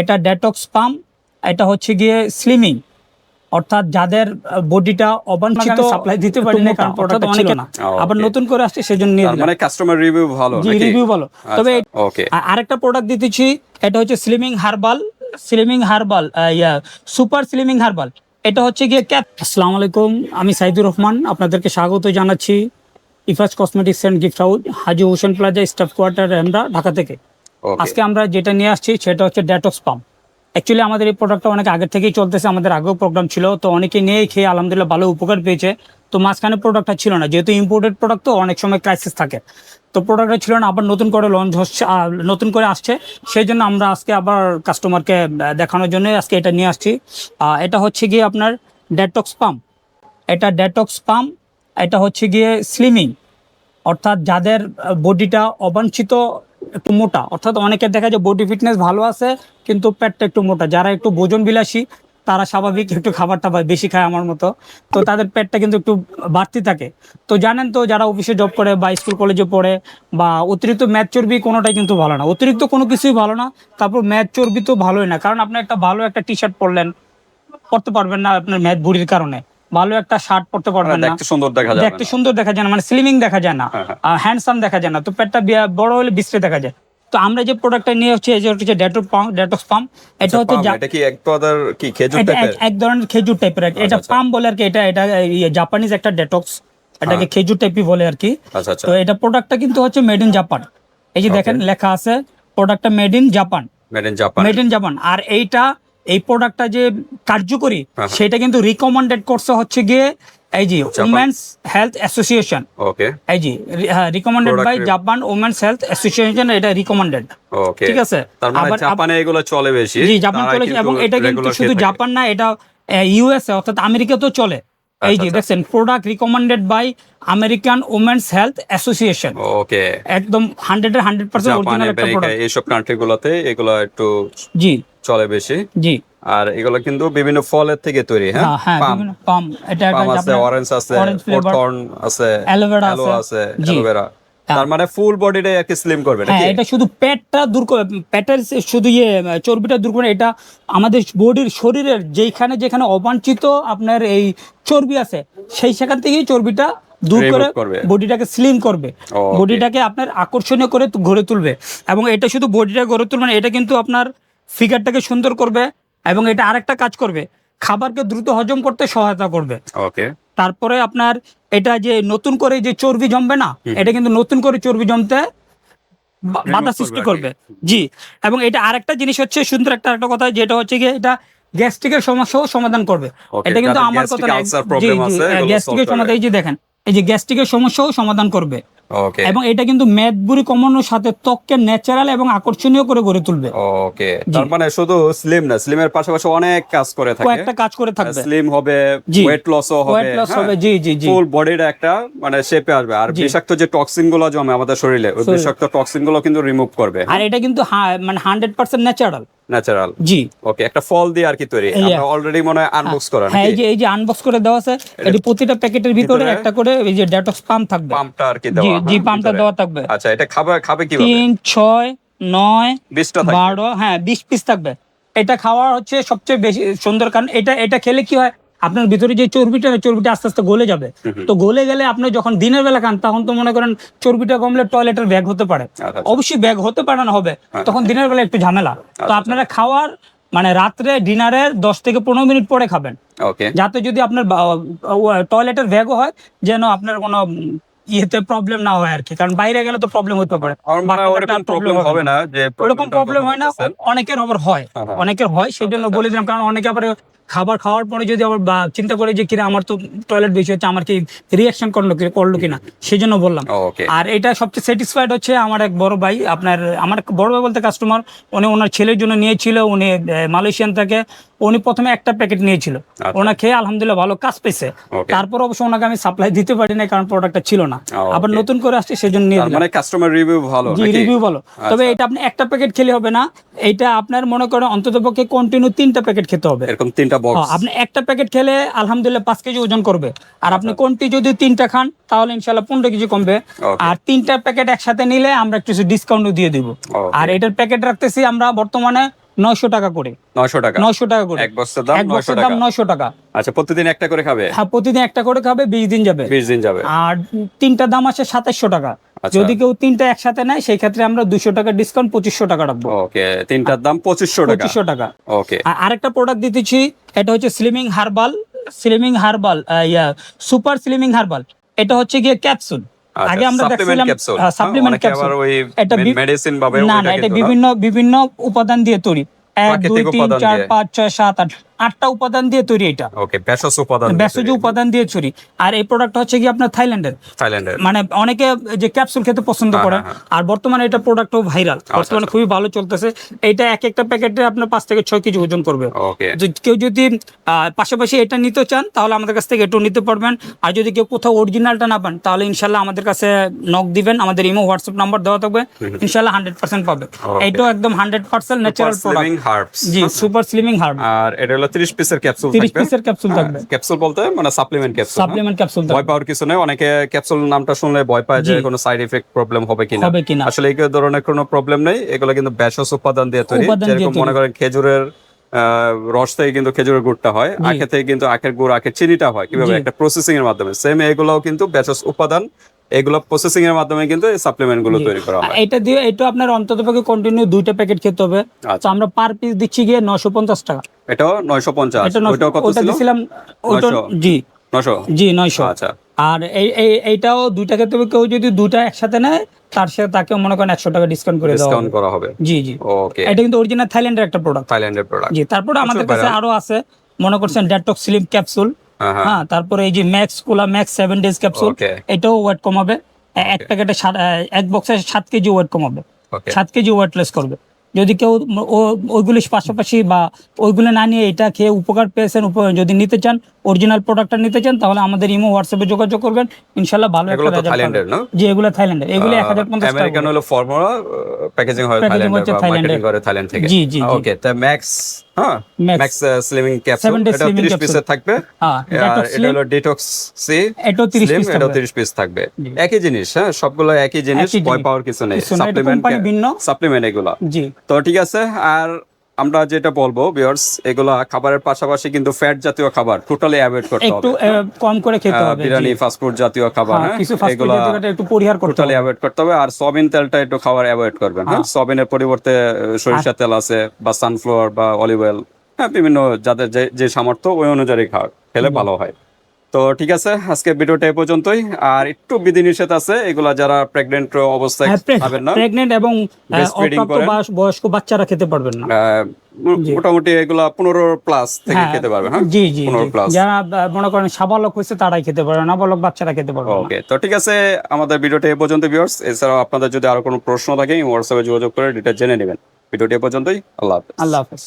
এটা detox pump এটা হচ্ছে গিয়ে স্লিমিং অর্থাৎ যাদের বডিটা অবাঞ্ছিত সাপ্লাই দিতে পারি না কারণ প্রোডাক্ট ছিল না। আবার নতুন করে আসছে সেজন্য নিয়ে মানে কাস্টমার রিভিউ ভালো রিভিউ ভালো। তবে ওকে আরেকটা প্রোডাক্ট দিতেছি এটা হচ্ছে স্লিমিং হার্বাল স্লিমিং হার্বাল ইয়া সুপার স্লিমিং হার্বাল এটা হচ্ছে গিয়ে ক্যাপ আসসালামু আলাইকুম আমি সাইদুর রহমান আপনাদেরকে স্বাগত জানাচ্ছি Ifas cosmetics and gift house Haji Hossain plaza staff quarter আমরা ঢাকা থেকে। আজকে আমরা যেটা নিয়ে আসছি সেটা হচ্ছে ডেটক্স পাম্প অ্যাকচুয়ালি আমাদের এই প্রোডাক্টটা অনেক আগের থেকেই চলতেছে, আমাদের আগেও প্রোগ্রাম ছিল, তো অনেকে নিয়েই খেয়ে আলহামদুলিল্লাহ ভালো উপকার পেয়েছে। তো মাঝখানে প্রোডাক্টটা ছিল না, যেহেতু ইম্পোর্টেড প্রোডাক্ট তো অনেক সময় ক্রাইসিস থাকে। তো প্রোডাক্টটা ছিল না, আবার নতুন করে লঞ্চ হচ্ছে নতুন করে আসছে। সেই জন্য আমরা আজকে আবার কাস্টমারকে দেখানোর জন্য আজকে এটা নিয়ে আসছি। এটা হচ্ছে গিয়ে আপনার ডেটক্স পাম্প এটা ডেটক্স পাম্প এটা হচ্ছে গিয়ে স্লিমিং অর্থাৎ যাদের বডিটা অবাঞ্ছিত একটু মোটা। অর্থাৎ অনেকের দেখা যায় বডি ফিটনেস ভালো আছে, কিন্তু পেটটা একটু মোটা। যারা একটু ভোজন বিলাসী তারা স্বাভাবিক একটু খাবার টাবার বেশি খায় আমার মতো। তো তাদের পেটটা কিন্তু একটু বাড়তি থাকে। তো জানেন তো, যারা অফিসে জব করে বা স্কুল কলেজে পড়ে বা অতিরিক্ত ম্যাথ চর্বি কোনোটাই কিন্তু ভালো না। অতিরিক্ত কোনো কিছুই ভালো না, তারপর ম্যাচ চর্বি তো ভালোই না। কারণ আপনি একটা ভালো একটা টি শার্ট পরলেন, পরতে পারবেন না আপনার ম্যাথ বুড়ির কারণে। ভালো একটা শার্ট পরতে পারবেন না। দেখতে সুন্দর দেখা যাবে দেখতে সুন্দর দেখা যায় না মানে স্লিমিং দেখা যায় না। হ্যাঁ, হ্যাঁ। হ্যান্ডসাম দেখা যায় না। তো পেটটা বড় হলে বিশ্রে দেখা যায়। তো আমরা যে প্রোডাক্টটা নিয়ে হচ্ছে এই যে হচ্ছে ডেটক পাম্প ডেটক্স পাম্প এটা হচ্ছে পাম, আচ্ছা, এটা কি এক পদার কি খেজুর টাইপের এক- ধরনের খেজুর টাইপের এটা আচ্ছা। পাম্প বলে আর কি এটা এটা ইয়ে জাপানিজ একটা ডেটক্স এটাকে হ্যাঁ। খেজুর টাইপই বলে আর কি। আচ্ছা আচ্ছা। তো এটা প্রোডাক্টটা কিন্তু হচ্ছে মেড ইন জাপান এই যে দেখেন লেখা আছে প্রোডাক্টটা made in Japan made in Japan made in Japan আর এইটা এই প্রোডাক্টটা যে কার্যকরী হ্যাঁ। সেটা কিন্তু রিকমেন্ডেড করছে হচ্ছে গিয়ে এই যে উমেন্স হেলথ অ্যাসোসিয়েশন ওকে এই জি recommended by Japan women's health association এটা রিকমেন্ডেড ওকে ঠিক আছে? মানে আবার- জাপানে এগুলো চলে বেশি। জি জাপান চলে এবং এটা কিন্তু শুধু জাপান না এটা ইউএসএ অর্থাৎ আমেরিকাতেও চলে। এই যে আচ্ছা। দেখছেন product recommended by American women's health association okay একদম হান্ড্রেড হান্ড্রেড পার্সেন্ট অরিজিনাল একটা প্রোডাক্ট এইসব কান্ট্রি গুলোতে এগুলো একটু জি। চলে বেশি। জি। আর এগুলো কিন্তু বিভিন্ন ফলের থেকে তৈরি হ্যাঁ? হ্যাঁ হ্যাঁ পাম। পাম। এটা একটা আছে অরেঞ্জ আছে আছে অ্যালোভেরা আছে। অ্যালোভেরা তার মানে ফুল বডিটাই আর কি স্লিম করবে হ্যাঁ নাকি এটা শুধু পেটটা দূর পেটের শুধু ইয়ে চর্বিটা দূর করে এটা আমাদের বডির শরীরের যেখানে যেখানে অবাঞ্ছিত আপনার এই চর্বি আছে সেই সেখান থেকেই চর্বিটা দূর করে। বডিটাকে স্লিম করবে. বডিটাকে আপনার আকর্ষণীয় করে গড়ে তুলবে। এবং এটা শুধু বডিটা গড়ে তুলবে না এটা কিন্তু আপনার ফিগারটাকে সুন্দর করবে এবং এটা আরেকটা কাজ করবে খাবারকে দ্রুত হজম করতে সহায়তা করবে। ওকে। তারপরে আপনার এটা যে নতুন করে যে চর্বি জমবে না এটা কিন্তু নতুন করে চর্বি জমতে বাধা সৃষ্টি করবে। জি এবং এটা আরেকটা জিনিস হচ্ছে সুন্দর একটা একটা কথা যেটা হচ্ছে গিয়ে এটা গ্যাস্ট্রিকের সমস্যাও সমাধান করবে। এটা কিন্তু আমার কথা problem গ্যাস্ট্রিকের সমাধান এই যে দেখেন এই যে গ্যাস্ট্রিকের সমস্যাও সমাধান করবে। এবং এটা কিন্তু মেদবুরি কমানোর সাথে ত্বককে ন্যাচারাল এবং আকর্ষণীয় করে গড়ে তুলবে। ওকে তার মানে শুধু স্লিম না স্লিমের পাশাপাশি অনেক কাজ করে থাকে। কয়েকটা কাজ করে থাকবে। স্লিম হবে ওয়েট লসও হবে ওয়েট লস হবে জি জি জি। ফুল বডির একটা মানে শেপে আসবে। আর বিষাক্ত যে টক্সিনগুলো জমে আমাদের শরীরে ওই বিষাক্ত টক্সিনগুলো কিন্তু রিমুভ করবে। আর এটা কিন্তু মানে হান্ড্রেড পার্সেন্ট ন্যাচারাল ন্যাচারাল জি। ওকে একটা ফল দিয়ে আর কি তৈরি। আমরা অলরেডি মনে হয় আনবক্স করা হ্যাঁ এই যে এই যে আনবক্স করে দেওয়া আছে এটি প্রতিটা প্যাকেটের ভিতরে ভিতরে একটা করে এই যে ডেটক্স পাম্প থাকবে। পাম্পটা আর কি দেওয়া জি পাম্পটা দেওয়া থাকবে। আচ্ছা এটা খাবে খাবে কীভাবে? তিন ছয় নয় বিশটা বারো হ্যাঁ বিশ পিস থাকবে। এটা খাওয়া হচ্ছে সবচেয়ে বেশি সুন্দর কারণ এটা এটা খেলে কি হয় আপনার ভিতরে যে চর্বিটা চর্বিটা আস্তে আস্তে গলে যাবে। তো গলে গেলে আপনি যখন দিনের বেলা খান তখন তো মনে করেন চর্বিটা কমলে টয়লেটের ব্যাগ হতে পারে। আচ্ছা। অবশ্যই ব্যাগ হতে পারে না হবে হ্যাঁ। তখন দিনের বেলা একটু ঝামেলা। তো আপনারা খাওয়ার মানে রাত্রে ডিনারের দশ থেকে পনেরো মিনিট পরে খাবেন। যাতে যদি আপনার টয়লেটের ব্যাগও হয় যেন আপনার কোনো ইয়েতে প্রবলেম না হয় আর কি কারণ বাইরে গেলে তো প্রবলেম হতে পারে। প্রবলেম হবে না। যে ওরকম প্রবলেম হয় না অনেকের আবার হয়। হ্যাঁ, হ্যাঁ। অনেকের হয় সেই জন্য বলে দিলাম কারণ অনেকে আবার খাবার খাওয়ার পরে যদি আবার চিন্তা করে যে কিনা আমার তো টয়লেট বেশি হচ্ছে আমার কি রিয়াকশন করল কি করল কিনা সেই জন্য বললাম আর এটা সবচেয়ে স্যাটিসফাইড হচ্ছে আমার এক বড় ভাই আপনার আমার বড় ভাই বলতে কাস্টমার উনি ওনার ছেলের জন্য নিয়েছিল উনি মালয়েশিয়ান থেকে। উনি প্রথমে একটা প্যাকেট নিয়েছিল। ওনা খেয়ে আলহামদুলিল্লাহ ভালো কাজ পেয়েছে। তারপর অবশ্য ওনাকে আমি সাপ্লাই দিতে পারি না কারণ প্রোডাক্টটা ছিল না। আবার নতুন করে আসছে সেজন্য নিয়ে মানে কাস্টমার রিভিউ ভালো জি রিভিউ বলো তবে এটা আপনি একটা প্যাকেট খেলে হবে না। এটা আপনার মনে করেন অন্তত পক্ষে কন্টিনিউ তিনটা প্যাকেট খেতে হবে। এরকম তিনটা বক্স হ্যাঁ, আপনি একটা প্যাকেট খেলে আলহামদুলিল্লাহ পাঁচ কেজি ওজন করবে। আর আপনি আচ্ছা। কোনটি যদি তিনটা খান তাহলে ইনশাল্লাহ পনেরো কেজি কমবে। আর তিনটা প্যাকেট একসাথে নিলে আমরা একটু ডিসকাউন্টও দিয়ে দিব। আর এটার প্যাকেট রাখতেছি আমরা বর্তমানে নয়শো টাকা করে। নয়শো টাকা। নয়শো টাকা করে। এক বস্তার দাম এক টাকা দাম নয়শো টাকা। আচ্ছা প্রতিদিন একটা করে খাবে? হ্যাঁ প্রতিদিন একটা করে খাবে বিশ দিন যাবে। বিশ দিন যাবে। আর তিনটা দাম আছে সাতাশশো টাকা। আচ্ছা। যদি কেউ তিনটা একসাথে নেয় সেই ক্ষেত্রে আমরা দুশো টাকা ডিসকাউন্ট পঁচিশশো টাকা রাখব। ওকে তিনটার দাম পঁচিশশো টাকা। পঁচিশশো টাকা। ওকে। আরেকটা প্রোডাক্ট দিতেছি এটা হচ্ছে স্লিমিং হার্বাল স্লিমিং হার্বাল ইয়া সুপার স্লিমিং হার্বাল এটা হচ্ছে গিয়ে ক্যাপসুল আগে আমরা দেখছিলাম সাপ্লিমেন্ট আচ্ছা, ক্যাপসুল এটা মেডিসিন ভাবে না না এটা বিভিন্ন বিভিন্ন উপাদান দিয়ে তৈরি। এক দুই তিন চার পাঁচ ছয় সাত আট। আটটা উপাদান দিয়ে তৈরি এটা। ওকে ভেষজ উপাদান দিয়ে ভেষজ। উপাদান দিয়ে তৈরি। আর এই প্রোডাক্ট হচ্ছে কি আপনার থাইল্যান্ডের। থাইল্যান্ডের। মানে অনেকে যে ক্যাপসুল খেতে পছন্দ হ্যাঁ, করে হ্যাঁ, আর বর্তমানে এটা প্রোডাক্টও ভাইরাল বর্তমানে খুবই ভালো চলতেছে। এটা এক একটা প্যাকেটে আপনার পাঁচ থেকে ছয় কেজি ওজন করবে। কেউ যদি পাশাপাশি এটা নিতে চান তাহলে আমাদের কাছ থেকে এটাও নিতে পারবেন। আর যদি কেউ কোথাও অরিজিনালটা না পান তাহলে ইনশাল্লাহ আমাদের কাছে নক দিবেন। আমাদের ইমো হোয়াটসঅ্যাপ নাম্বার দেওয়া থাকবে। ইনশাল্লাহ হান্ড্রেড পার্সেন্ট পাবে. এটাও একদম হান্ড্রেড পার্সেন্ট ন্যাচারাল প্রোডাক্ট জি সুপার স্লিমিং হার্ব আর এটা হলো 30 পিসের ক্যাপসুল তিরিশ থাকবে। পিসের ক্যাপসুল থাকবে। ক্যাপসুল বলতে মানে সাপ্লিমেন্ট ক্যাপসুল সাপ্লিমেন্ট ক্যাপসুল ভয় পাওয়ার কিছু নেই। অনেকে ক্যাপসুল নামটা শুনলে ভয় পায় যে কোনো সাইড এফেক্ট প্রবলেম হবে কিনা। আসলে এই ধরনের কোনো প্রবলেম নেই। এগুলো কিন্তু ভেষজ উপাদান দিয়ে তৈরি। যেরকম মনে করেন খেজুরের আহ, রস থেকে কিন্তু খেজুরের গুড়টা হয়। আখে থেকে কিন্তু আখের গুড় আখের চিনিটা হয়। কীভাবে? একটা প্রসেসিং এর মাধ্যমে। সেম এগুলোও কিন্তু ভেষজ উপাদান এগুলো প্রসেসিং এর মাধ্যমে কিন্তু এই সাপ্লিমেন্টগুলো তৈরি করা হয়। এটা দিয়ে এটা আপনার কন্টিনিউ দুইটা প্যাকেট খেতে হবে। তো আচ্ছা আমরা পার পিস দিচ্ছি গিয়ে নশো পঞ্চাশ টাকা। এটাও নয়শো পঞ্চাশ। এটা নশো- ওইটাও কত ওটা দিছিলাম ওটা জি। নশো জি নয়শো। আচ্ছা। আর এই এই এইটাও দুইটা ক্ষেত্রে কেউ যদি দুইটা একসাথে নেয় তার সাথে তাকে মনে করেন একশো টাকা ডিসকাউন্ট করে ডিসকাউন্ট করা হবে। জি জি। ওকে এটা কিন্তু অরিজিনাল থাইল্যান্ডের একটা প্রোডাক্ট থাইল্যান্ডের প্রোডাক্ট জি তারপরে আমাদের কাছে আরও আছে। মনে করছেন ডেটক্স স্লিম ক্যাপসুল হ্যাঁ হ্যাঁ তারপরে এই যে max cola max seven days capsule এটাও ওয়েট কমাবে। এক প্যাকেটে এক বক্সে সাত কেজি ওয়েট কমাবে। সাত কেজি ওয়েটলেস করবে। যদি কেউ ওইগুলির পাশাপাশি বা ওইগুলো না নিয়ে এটা খেয়ে উপকার পেয়েছেন যদি নিতে চান অরিজিনাল প্রোডাক্টটা নিতে চান তাহলে আমাদের ইমো হোয়াটসঅ্যাপে যোগাযোগ করবেন। ইনশাল্লাহ ভালো একটা রেজাল্ট থাইল্যান্ডের না? জি এগুলো থাইল্যান্ডের এগুলো এক হাজার পঞ্চাশ টাকা আমেরিকান হলো ফর্মুলা প্যাকেজিং হয় Packaging থাইল্যান্ডে বা মার্কেটিং করে থাইল্যান্ড থেকে। জি, জি। ওকে তা ম্যাক্স হ্যাঁ? ম্যাক্স স্লিমিং ক্যাপসুল এটা 30 capsule। পিসের থাকবে। হ্যাঁ এটা হলো ডিটক্স সি তিরিশ স্লিম পিস এটাও থাকবে। 30 পিস থাকবে। একই জিনিস হ্যাঁ সবগুলো একই জিনিস ভয় পাওয়ার কিছু নেই। এটা সাপ্লিমেন্ট ভিন্ন। সাপ্লিমেন্ট এগুলো। জি। তো ঠিক আছে আর আমরা যেটা বলব বিয়ার্স এগুলা খাবারের পাশাপাশি কিন্তু ফ্যাট জাতীয় খাবার টোটালি অ্যাভয়েড করতে হবে। একটু কম করে খেতে হবে বিরিয়ানি ফাস্ট ফুড জাতীয় খাবার হ্যাঁ, হ্যাঁ? কিছু এগুলা একটু পরিহার করতে টোটালি অ্যাভয়েড করতে হবে। আর সয়াবিন তেলটা একটু খাবার অ্যাভয়েড করবেন হ্যাঁ? সয়াবিনের পরিবর্তে আহ, সরিষার তেল আছে বা সানফ্লাওয়ার বা অলিভ অয়েল হ্যাঁ বিভিন্ন যাদের যে যে সামর্থ্য ওই অনুযায়ী খেলে ভালো হয়। তো ঠিক আছে আজকে ভিডিওটা এ পর্যন্তই। আর একটু বিধিনিষেধ আছে এগুলা যারা প্রেগনেন্ট অবস্থায় খাবেন না প্রেগনেন্ট এবং অপ্রাপ্ত বয়স্ক বাচ্চারা খেতে পারবেন না। মোটামুটি এগুলা পনেরো প্লাস থেকে হ্যাঁ, খেতে পারবে হ্যাঁ? জি জি পনেরো। প্লাস যারা মনে করেন সাবালক হয়েছে তারাই খেতে পারবে না। বলক বাচ্চারা খেতে পারবে ওকে তো ঠিক আছে আমাদের ভিডিওটা এ পর্যন্ত ভিউয়ার্স এছাড়াও আপনাদের যদি আরও কোনো প্রশ্ন থাকে হোয়াটসঅ্যাপে যোগাযোগ করে ডিটেল জেনে নেবেন। ভিডিওটি এ পর্যন্তই আল্লাহ হাফেজ। আল্লাহ হাফেজ।